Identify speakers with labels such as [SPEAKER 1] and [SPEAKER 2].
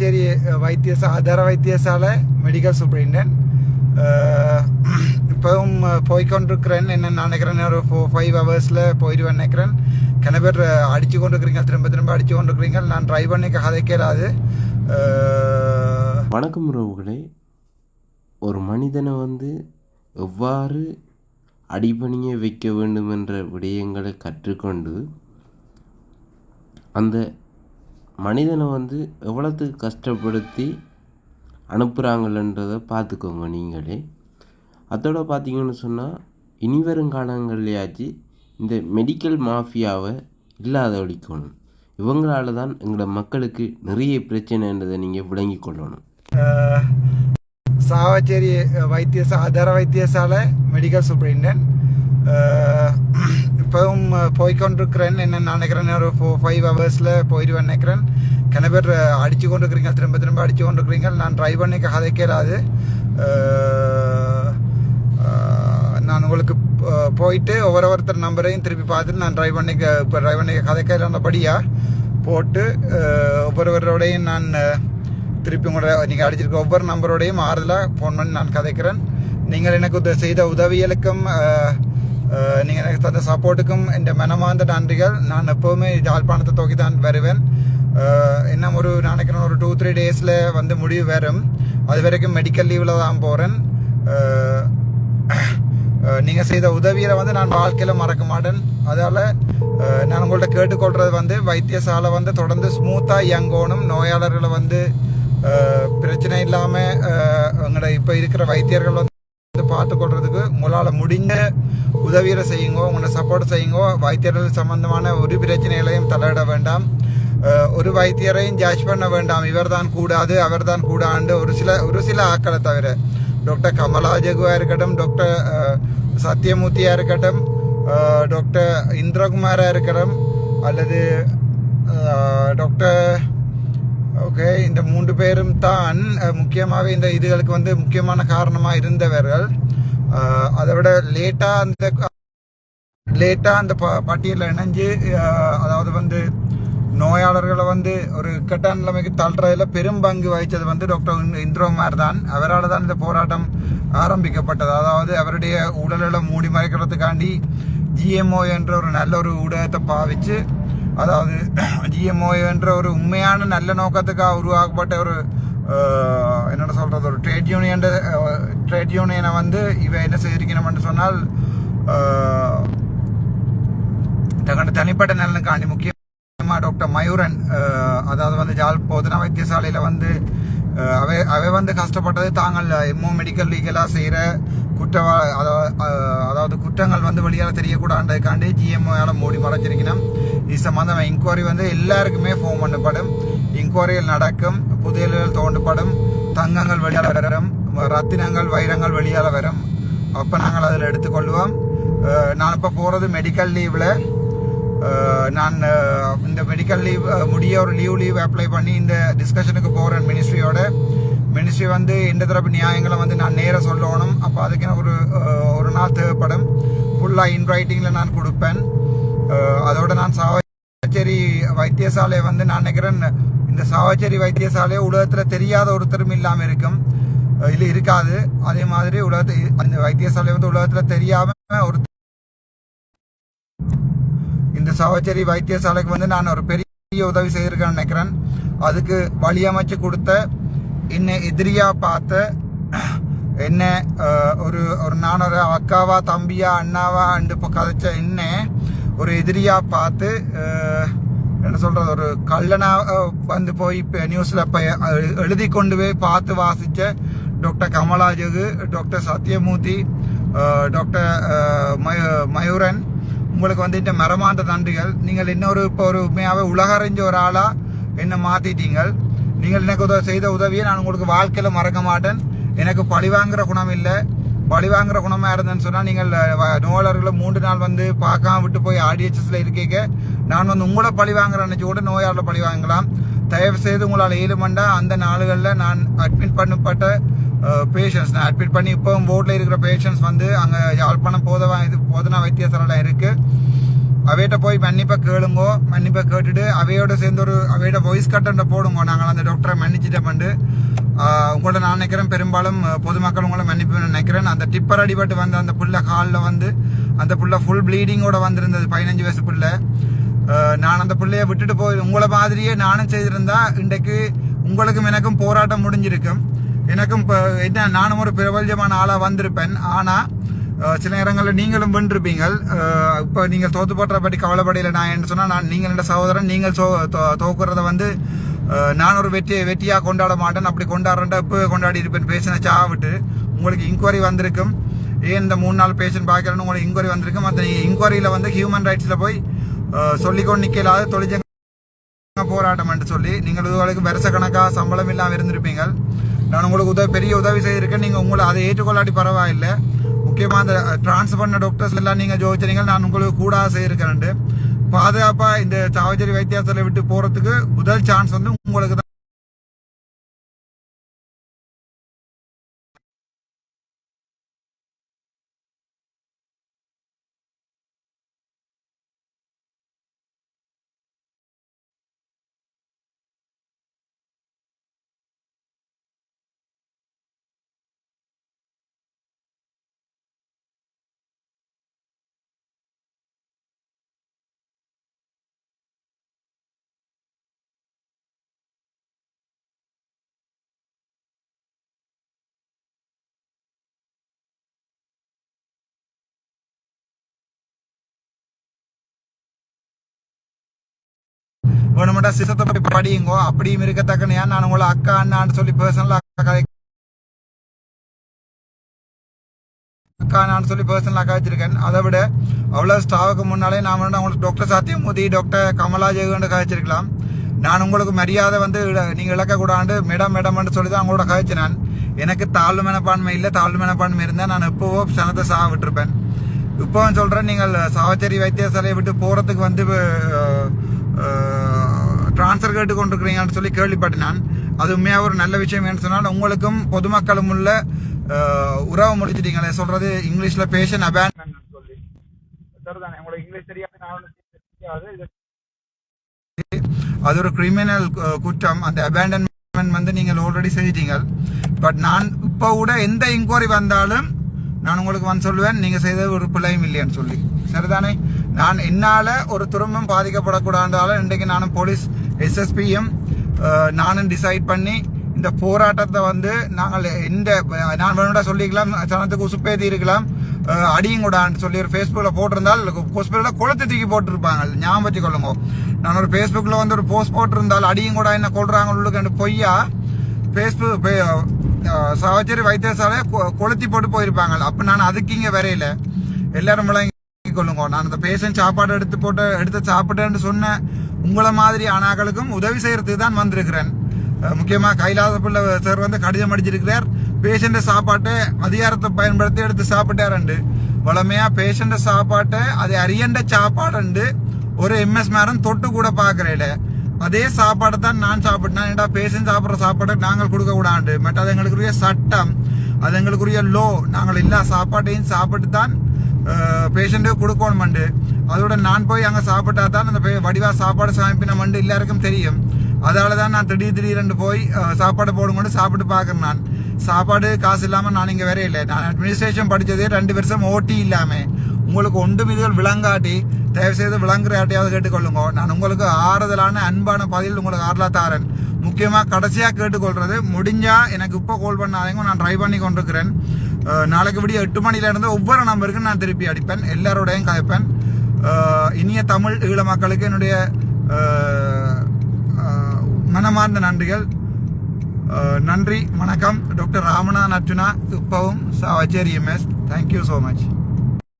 [SPEAKER 1] சரி வைத்தியச ஆதார வைத்தியசாலை மெடிக்கல் சூப்ரிண்டன் இப்போவும் போய்கொண்டிருக்கிறேன் என்ன நினைக்கிறேன் ஒரு ஃபோர் ஃபைவ் ஹவர்ஸில் போயிடுவேன் நினைக்கிறேன். கிண பேர் அடித்து கொண்டிருக்கிறீங்க திரும்ப திரும்ப அடித்து கொண்டிருக்கிறீங்க. நான் ட்ரை பண்ணிக்க கதைக்கலாது
[SPEAKER 2] வணக்கம் உறவுகளே. ஒரு மனிதனை வந்து எவ்வாறு அடிபணிய வைக்க வேண்டும் என்ற விடயங்களை கற்றுக்கொண்டு அந்த மனிதனை வந்து எவ்வளோத்துக்கு கஷ்டப்படுத்தி அனுப்புகிறாங்களன்றதை பார்த்துக்கோங்க நீங்களே. அதோட பார்த்தீங்கன்னு சொன்னால் இனி வரும் காலங்கள்லையாச்சு இந்த மெடிக்கல் மாஃபியாவை இல்லாத ஒழிக்கணும் இவங்களால தான் எங்களோட மக்களுக்கு நிறைய பிரச்சனைன்றதை நீங்கள் விளங்கி கொள்ளணும்.
[SPEAKER 1] சாவச்சேரி வைத்தியசா அதர வைத்தியசாலை மெடிக்கல் சூப்பரிண்டன் போய்கொண்டிருக்கிறேன் என்ன நினைக்கிறேன் ஒரு ஃபோர் ஃபைவ் ஹவர்ஸில் போயிடுவேன் நினைக்கிறேன். கிண பேர் கொண்டு கொண்டிருக்கிறீங்க திரும்ப திரும்ப அடிச்சு கொண்டிருக்கிறீங்க நான் ட்ரை பண்ணிக்க கதைக்கலாது நான் உங்களுக்கு போயிட்டு ஒவ்வொரு ஒருத்தர் நம்பரையும் திருப்பி பார்த்துட்டு நான் ட்ரைவ் பண்ணிக்க இப்போ ட்ரைவ் பண்ணிக்க கதைக்கிறபடியாக போட்டு ஒவ்வொருவரோடையும் நான் திருப்பி உங்களோட நீங்கள் அடிச்சிருக்க ஒவ்வொரு நம்பரோடையும் ஆறுதலாக ஃபோன் பண்ணி நான் கதைக்கிறேன். நீங்கள் எனக்கு உத செய்த உதவிகளுக்கும் நீங்கள் எனக்கு தந்த சப்போர்ட்டுக்கும் என் மனமார்ந்த நன்றிகள் நான் எப்போவுமே யாழ்ப்பாணத்தை தோக்கி தான் வருவேன் இன்னும் ஒரு நினைக்கிறேன் ஒரு டூ த்ரீ டேஸில் வந்து முடிவு வரும் அது வரைக்கும் மெடிக்கல் லீவில் தான் போகிறேன் நீங்கள் செய்த உதவியை வந்து நான் வாழ்க்கையில் மறக்க மாட்டேன் அதால் நான் உங்கள்கிட்ட கேட்டுக்கொள்கிறது வந்து வைத்தியசாலை வந்து தொடர்ந்து ஸ்மூத்தாக இயங்கணும் நோயாளர்களை வந்து பிரச்சனை இல்லாமல் எங்களோட இப்போ இருக்கிற வைத்தியர்கள் வந்து பார்த்துக்கொள்றதுக்கு உங்களால் முடிஞ்ச உதவிகளை செய்யுங்கோ உங்களை சப்போர்ட் செய்யுங்கோ. வைத்தியர்கள் சம்பந்தமான ஒரு பிரச்சனைகளையும் தலையிட வேண்டாம். ஒரு வைத்தியரையும் ஜட்ஜ் பண்ண வேண்டாம். இவர்தான் கூடாது அவர் தான் கூடாண்டு. ஒரு சில ஒரு சில ஆக்களை தவிர. டாக்டர் கமலா ஜெகுவாக இருக்கட்டும் டாக்டர் சத்யமூர்த்தியாக இருக்கட்டும் டாக்டர் இந்திரகுமாராக இருக்கட்டும் அல்லது டாக்டர் ஓகே இந்த மூன்று பேரும் தான் முக்கியமாகவே முக்கியமாக இந்த இதுகளுக்கு வந்து முக்கியமான காரணமாக இருந்தவர்கள். அதை விட லேட்டாக அந்த லேட்டாக அந்த ப பட்டியலில் இணைஞ்சு அதாவது வந்து நோயாளர்களை வந்து ஒரு இக்கட்டான நிலைமைக்கு தள்ளுறதில் பெரும் பங்கு வகித்தது வந்து டாக்டர் இந்~ இந்திரகுமார் தான் அவரால் தான் இந்த போராட்டம் ஆரம்பிக்கப்பட்டது. அதாவது அவருடைய உடல்களை மூடி மறைக்கிறதுக்காண்டி ஜிஎம்ஓ என்ற ஒரு நல்ல ஒரு ஊடகத்தை பாவிச்சு அதாவது ஜிஎம்ஓ என்ற ஒரு உண்மையான நல்ல நோக்கத்துக்காக உருவாக்கப்பட்ட ஒரு என்னென்ன சொல்கிறது ஒரு ட்ரேட் யூனியன் ட்ரேட் யூனியனை வந்து இவன் என்ன செய்திருக்கணும்னு சொன்னால் தங்களோட தனிப்பட்ட நலனுக்காண்டி முக்கியமாக டாக்டர் மயூரன் அதாவது வந்து ஜால் போதனா வைத்தியசாலையில் வந்து அவை அவை வந்து கஷ்டப்பட்டது தாங்கள் எம்ஓ மெடிக்கல் லீகலாக செய்கிற குற்றவா அதாவது அதாவது குற்றங்கள் வந்து வெளியால் தெரியக்கூடாதுக்காண்டி ஜிஎம்ஓயால் மூடி மறைச்சிருக்கணும். இது சம்மந்தமாக இன்கொயரி வந்து எல்லாருக்குமே ஃபோன் பண்ணப்படும். இன்கொயரிகள் நடக்கும் புதையல்கள் தோண்டப்படும் தங்கங்கள் வெளியால் வரும் ரத்தினங்கள் வைரங்கள் வெளியால் வரும். அப்போ நாங்கள் அதில் எடுத்துக்கொள்வோம். நான் இப்போ போகிறது மெடிக்கல் லீவில் நான் இந்த மெடிக்கல் லீவ் முடிய ஒரு லீவ் லீவ் அப்ளை பண்ணி இந்த டிஸ்கஷனுக்கு போகிறேன் மினிஸ்ட்ரியோட மினிஸ்ட்ரி வந்து எந்த தரப்பு நியாயங்களை வந்து நான் நேராக சொல்லணும். அப்போ அதுக்கு ஒரு ஒரு நாள் தேவைப்படும். ஃபுல்லாக இன் ரைட்டிங்கில் நான் கொடுப்பேன். அதோட நான் சாவச்சேரி வைத்தியசாலையை வந்து நான் நினைக்கிறேன் இந்த சாவச்சேரி வைத்தியசாலை உலகத்தில் தெரியாத ஒருத்தரும் இல்லாமல் இருக்கும். இல்லை இருக்காது. அதே மாதிரி உலகத்து அந்த வைத்தியசாலை வந்து உலகத்தில் தெரியாமல் ஒரு இந்த சாவச்சேரி வைத்தியசாலைக்கு வந்து நான் ஒரு பெரிய உதவி செய்திருக்கேன்னு நினைக்கிறேன். அதுக்கு வழியமைச்சு கொடுத்த என்னை எதிரியாக பார்த்த என்ன ஒரு ஒரு நான் ஒரு அக்காவா தம்பியா அண்ணாவா அண்டு இப்போ கதைச்ச என்ன ஒரு எதிரியாக பார்த்து என்ன சொல்கிறது ஒரு கல்லனா வந்து போய் இப்போ நியூஸில் இப்போ எழுதி கொண்டு போய் பார்த்து வாசித்த டாக்டர் கமலாஜகு டாக்டர் சத்யமூர்த்தி டாக்டர் மயூ- மயூரன் உங்களுக்கு வந்து மரமாந்த நன்றிகள். நீங்கள் இன்னொரு இப்போ ஒரு உண்மையாகவே உலகறிஞ்ச ஒரு ஆளாக என்னை மாற்றிட்டீங்கள் நீங்கள் எனக்கு உதவி செய்த உதவியை நான் உங்களுக்கு வாழ்க்கையில் மறக்க மாட்டேன். எனக்கு பழிவாங்கிற குணம் இல்லை. பழிவாங்குற குணமாக இருந்தேன்னு சொன்னால் நீங்கள் வ- நோயாளர்களை மூன்று நாள் வந்து பார்க்காம விட்டு போய் ஆடிஎச்எஸில் இருக்கீங்க. நான் வந்து உங்களை பழி வாங்குறேன்னு நினச்சி கூட நோயாளர்களை பழி வாங்கலாம். தயவு செய்து உங்களால் ஏழுமண்டா அந்த நாளுகளில் நான் அட்மிட் பண்ணப்பட்ட பேஷண்ட்ஸ் நான் அட்மிட் பண்ணி இப்போ போர்டில் இருக்கிற பேஷண்ட்ஸ் வந்து அங்கே யாழ்ப்பாணம் போதவா இது போதனா வைத்தியசாலையில் இருக்குது அவையிட்ட போய் மன்னிப்பை கேளுங்கோ மன்னிப்பை கேட்டுட்டு அவையோட சேர்ந்து ஒரு அவையோட வாய்ஸ் கட்டண்ட போடுங்கோ. நாங்கள் அந்த டாக்டரை மன்னிச்சிட்டோம்ண்டு உங்களோட நான் நினைக்கிறேன் பெரும்பாலும் பொதுமக்கள் உங்களை மன்னிப்பு நினைக்கிறேன். அந்த டிப்பர் அடிபட்டு வந்த அந்த புள்ள காலில் வந்து அந்த புள்ள ஃபுல் ப்ளீடிங்கோட வந்திருந்தது பதினஞ்சு வயசு புள்ள. நான் அந்த பிள்ளைய விட்டுட்டு போய் உங்களை மாதிரியே நானும் செய்திருந்தா இன்றைக்கு உங்களுக்கும் எனக்கும் போராட்டம் முடிஞ்சிருக்கும். எனக்கும் இப்போ என்ன நானும் ஒரு பிரபல்யமான ஆளாக வந்திருப்பேன். ஆனால் சில நேரங்களில் நீங்களும் வென்றிருப்பீங்கள். இப்போ நீங்கள் தோத்து போட்டுற பற்றி கவலைப்படையில. நான் என்ன சொன்னால் நான் நீங்கள் என்ற சகோதரன் நீங்கள் சோ தோ- தோக்குறத வந்து நான் ஒரு வெற்றியை வெற்றியாக கொண்டாட மாட்டேன். அப்படி கொண்டாடுறேன்டா இப்போ கொண்டாடி இருப்பேன். பேசின சாவிட்டு உங்களுக்கு இன்கொயரி வந்திருக்கும். ஏன் இந்த மூணு நாள் பேஷண்ட் பார்க்கலன்னு உங்களுக்கு இன்கொயரி வந்திருக்கும். அந்த இன்கொயரியில் வந்து ஹியூமன் ரைட்ஸில் போய் சொல்லிக்கொண்டு நிற்கலாத தொழிற்சங்க போராட்டம் சொல்லி நீங்கள் இதுவரைக்கும் வருஷ கணக்காக சம்பளம் இல்லாமல் இருந்திருப்பீங்கள். நான் உங்களுக்கு உதவி பெரிய உதவி செய்திருக்கேன். நீங்கள் உங்களை அதை ஏற்றுக்கொள்ளாட்டி பரவாயில்லை. முக்கியமாக அந்த டிரான்ஸ் பண்ண டாக்டர்ஸ் எல்லாம் நீங்கள் ஜோதிச்சீங்க நான் உங்களுக்கு கூட செய்திருக்கேன் பாதுகாப்பாக இந்த சாவச்சேரி வைத்தியாசத்தில் விட்டு போகிறதுக்கு முதல் சான்ஸ் வந்து உங்களுக்கு தான் வேணுமெண்டா சிசத்தை போய் படியுங்கோ. அப்படியும் இருக்கத்தக்கனையா நான் உங்களை அக்கா அண்ணான்னு சொல்லி பர்சனலாக அக்கா நான் சொல்லி பர்சனல் அக்கா வச்சிருக்கேன். அதை விட அவ்வளோ ஸ்டாவுக்கு முன்னாலே நான் வந்து உங்களுக்கு டாக்டர் சத்தியமூர்த்தி டாக்டர் கமலா ஜெயகண்டு கழிச்சிருக்கலாம் நான் உங்களுக்கு மரியாதை வந்து நீங்கள் நீங்க இழக்கக்கூடாது. மேடம் மேடம்னு சொல்லி தான் அவங்களோட கழிச்சு நான் எனக்கு தாழ்வு மனப்பான்மை இல்லை. தாழ்வு மனப்பான்மை இருந்தால் நான் எப்போவோ சனத்தை சா விட்டுருப்பேன் இப்போவும் சொல்கிறேன் நீங்கள் சாவச்சேரி வைத்தியசாலையை விட்டு போகிறதுக்கு வந்து ட்ரான்ஸ்ஃபர் கேட்டு கொண்டிருக்கிறீங்கன்னு சொல்லி கேள்விப்பட்டேன் நான் அது உண்மையாக ஒரு நல்ல விஷயம் என்று சொன்னால் உங்களுக்கும் பொதுமக்களும் உள்ள உறவு முடிச்சிட்டீங்களே சொல்றது இங்கிலீஷ்ல பேஷன் அபேண்ட் சொல்லி சரிதானே உங்களுக்கு இங்கிலீஷ் தெரியாது நான் தெரியாது அது ஒரு கிரிமினல் குற்றம். அந்த அபேண்டன்மெண்ட் வந்து நீங்கள் ஆல்ரெடி செய்தீங்க பட் நான் இப்போ கூட எந்த இன்கொயரி வந்தாலும் நான் உங்களுக்கு வந்து சொல்லுவேன் நீங்கள் செய்தது ஒரு பிள்ளையும் இல்லைன்னு சொல்லி. சரிதானே? நான் என்னால் ஒரு துரும்பம் பாதிக்கப்படக்கூடாதால இன்றைக்கு நானும் போலீஸ் எஸ்எஸ்பியும் நானும் டிசைட் பண்ணி இந்த போராட்டத்தை வந்து நாங்கள் எந்த நான் வேணும்டா சொல்லிக்கலாம் சனத்துக்கு உசுப்பேதி இருக்கலாம் அடியும் கூடான்னு சொல்லி ஒரு ஃபேஸ்புக்கில் போட்டிருந்தால் ஹாஸ்பிட்டலில் குளத்தை தூக்கி போட்டிருப்பாங்க. ஞாபகம் வச்சுக்கொள்ளுங்க. நான் ஒரு ஃபேஸ்புக்கில் வந்து ஒரு போஸ்ட் போட்டிருந்தால் அடியும் கூட என்ன கொள்றாங்க உள்ளுக்கு பொய்யா ஃபேஸ்புக் சகோச்சரி வைத்தியசாலை கொ- கொளுத்தி போட்டு போயிருப்பாங்க. அப்போ நான் அதுக்கு இங்கே வரையில எல்லாரும் விளங்கி கொள்ளுங்க. நான் அந்த பேஷண்ட் சாப்பாடு எடுத்து போட்டு எடுத்து சாப்பிட்டேன்னு சொன்னேன். உங்களை மாதிரி ஆனாக்களுக்கும் உதவி செய்யறதுக்கு தான் வந்திருக்கிறேன் முக்கியமாக கைலாச பிள்ளை சார் வந்து கடிதம் அடிச்சிருக்கிறார். பேஷண்ட் சாப்பாட்டை அதிகாரத்தை பயன்படுத்தி எடுத்து சாப்பிட்டாரண்டு. வளமையாக பேஷண்ட் சாப்பாட்டை அது அரியண்ட சாப்பாடுண்டு. ஒரு எம்எஸ் மேரம் தொட்டு கூட பார்க்குறேல. அதே சாப்பாடை தான் நான் சாப்பிட்டேன். ஏன்டா பேஷண்ட் சாப்பிட்ற சாப்பாடை நாங்கள் கொடுக்க கூடாண்டு மற்ற அது எங்களுக்குரிய சட்டம் அது எங்களுக்குரிய லோ நாங்கள் எல்லா சாப்பாட்டையும் சாப்பிட்டு தான் பேஷண்ட்டுக்கு கொடுக்கணுமெண்டு. அதோட நான் போய் அங்கே சாப்பிட்டா தான் அந்த வடிவா சாப்பாடு சமைப்பினமெண்டு எல்லாருக்கும் தெரியும். அதால தான் நான் திடீர் திடீரென்று போய் சாப்பாடு போடுங்கன்னு சாப்பிட்டு பார்க்குறேன் நான். சாப்பாடு காசு இல்லாமல் நான் இங்கே வேற இல்லை. நான் அட்மினிஸ்ட்ரேஷன் படித்ததே ரெண்டு வருஷம் ஓட்டி இல்லாமல் உங்களுக்கு ஒன்று இதுகள் விளங்காட்டி தயவு செய்து விளங்குற யார்ட்டையாவது கேட்டுக்கொள்ளுங்க. நான் உங்களுக்கு ஆறுதலான அன்பான பதில் உங்களுக்கு ஆறுதலா தாரேன். முக்கியமாக கடைசியாக கேட்டுக்கொள்கிறது முடிஞ்சால் எனக்கு இப்போ கால் பண்ணாதீங்க நான் ட்ரை பண்ணி கொண்டிருக்கிறேன். நாளைக்கு விடிய எட்டு மணில இருந்து ஒவ்வொரு நம்பருக்கும் நான் திருப்பி அடிப்பேன். எல்லாரோடையும் கதைப்பேன். இனிய தமிழ் ஈழ மக்களுக்கு என்னுடைய மனமார்ந்த நன்றிகள். நன்றி வணக்கம். டாக்டர் ராமநாத் அர்ஜுனா இப்பவும் Chavacheri MS. Thank you so much